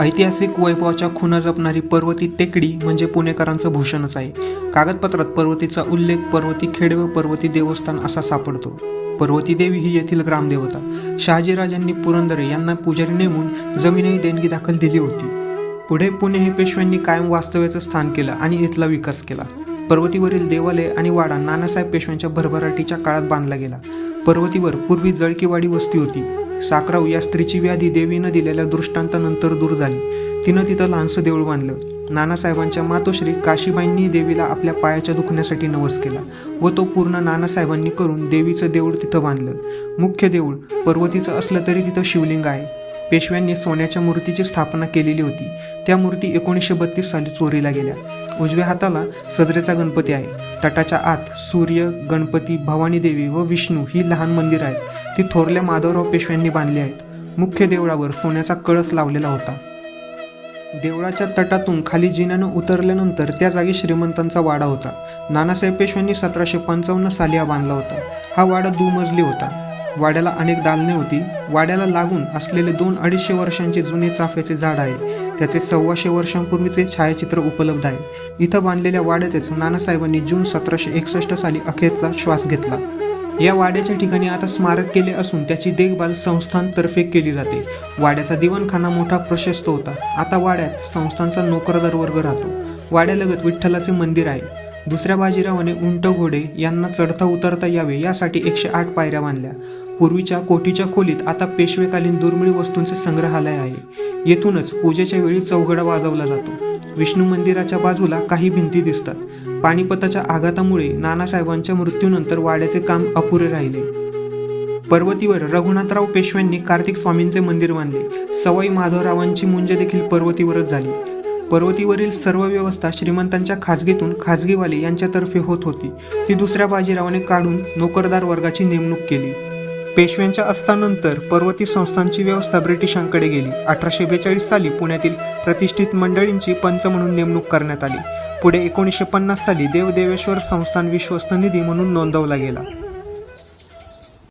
ऐतिहासिक वैभवाच्या खुणा जपणारी पर्वती टेकडी म्हणजे पुणेकरांचं भूषणच आहे. कागदपत्रात पर्वतीचा उल्लेख पर्वती खेड व पर्वती देवस्थान असा सापडतो. पर्वती देवी ही येथील ग्रामदेवता. शहाजीराजांनी पुरंदरे यांना पुजारी नेमून जमीनही देणगी दाखल दिली होती. पुढे पुणे हे पेशव्यांनी कायम वास्तव्याचं स्थान केलं आणि इथला विकास केला. पर्वतीवरील देवालय आणि वाडा नानासाहेब पेशव्यांच्या भरभराटीच्या काळात बांधला गेला. पर्वतीवर पूर्वी जळकीवाडी वस्ती होती. साकराव या स्त्रीची व्याधी देवीनं दिलेल्या दृष्टांतानंतर दूर झाली. तिनं तिथं लहानसं देऊळ बांधलं. नानासाहेबांच्या मातोश्री काशीबाईंनी देवीला आपल्या पायाच्या दुखण्यासाठी नवस केला व तो पूर्ण नानासाहेबांनी करून देवीचं देऊळ तिथं बांधलं. मुख्य देऊळ पर्वतीचं असलं तरी तिथं शिवलिंग आहे. पेशव्यांनी सोन्याच्या मूर्तीची स्थापना केलेली होती. त्या मूर्ती एकोणीसशे बत्तीस साली चोरीला गेल्या. उजव्या हाताला सदरेचा गणपती आहे. तटाच्या आत सूर्य गणपती भवानी देवी व विष्णू ही लहान मंदिर आहेत. ती थोरल्या माधवराव पेशव्यांनी बांधली आहेत. मुख्य देवळावर सोन्याचा कळस लावलेला होता. देवळाच्या तटातून खाली जिन्यानं उतरल्यानंतर त्या जागी श्रीमंतांचा वाडा होता. नानासाहेब पेशव्यांनी सतराशे पंचावन्न साली हा बांधला होता. हा वाडा दुमजली होता. वाड्याला अनेक दालने होती. वाड्याला लागून असलेले दोन अडीचशे वर्षांचे जुने चाफ्याचे झाड आहे. त्याचे सव्वाशे वर्षांपूर्वीचे छायाचित्र उपलब्ध आहे. इथं बांधलेल्या वाड्यातच नानासाहेबांनी जून सतराशे एकसष्ट साली अखेरचा श्वास घेतला. या वाड्याच्या ठिकाणी आता स्मारक केले असून त्याची देखभाल संस्थानतर्फे केली जाते. वाड्याचा दिवाणखाना मोठा प्रशस्त होता. आता वाड्यात संस्थांचा नोकरदार वर्ग राहतो. वाड्यालगत विठ्ठलाचे मंदिर आहे. दुसऱ्या बाजीरावाने उंट घोडे यांना चढता उतरता यावे यासाठी एकशे आठ पायऱ्या बांधल्या. पूर्वीच्या कोठीच्या खोलीत आता पेशवेकालीन दुर्मिळ वस्तूंचे संग्रहालय आहे. येथूनच पूजेच्या वेळी चौघडा वाजवला जातो. विष्णू मंदिराच्या बाजूला काही भिंती दिसतात. पानिपताच्या आघातामुळे नानासाहेबांच्या मृत्यूनंतर वाड्याचे काम अपुरे राहिले. पर्वतीवर रघुनाथराव पेशव्यांनी कार्तिक स्वामींचे मंदिर बांधले. सवाई माधवरावांची मुंज देखील पर्वतीवरच झाली. पर्वतीवरील सर्व व्यवस्था श्रीमंतांच्या खाजगीतून खाजगीवाले यांच्यातर्फे होत होती. ती दुसऱ्या बाजीरावाने काढून नोकरदार वर्गाची नेमणूक केली. पेशव्यांच्या अस्तानंतर पर्वती संस्थांची व्यवस्था ब्रिटिशांकडे गेली. अठराशे बेचाळीस साली पुण्यातील प्रतिष्ठित मंडळींची पंच म्हणून नेमणूक करण्यात आली. पुढे एकोणीसशे पन्नास साली देवदेवेश्वर संस्थान विश्वस्त निधी म्हणून नोंदवला गेला.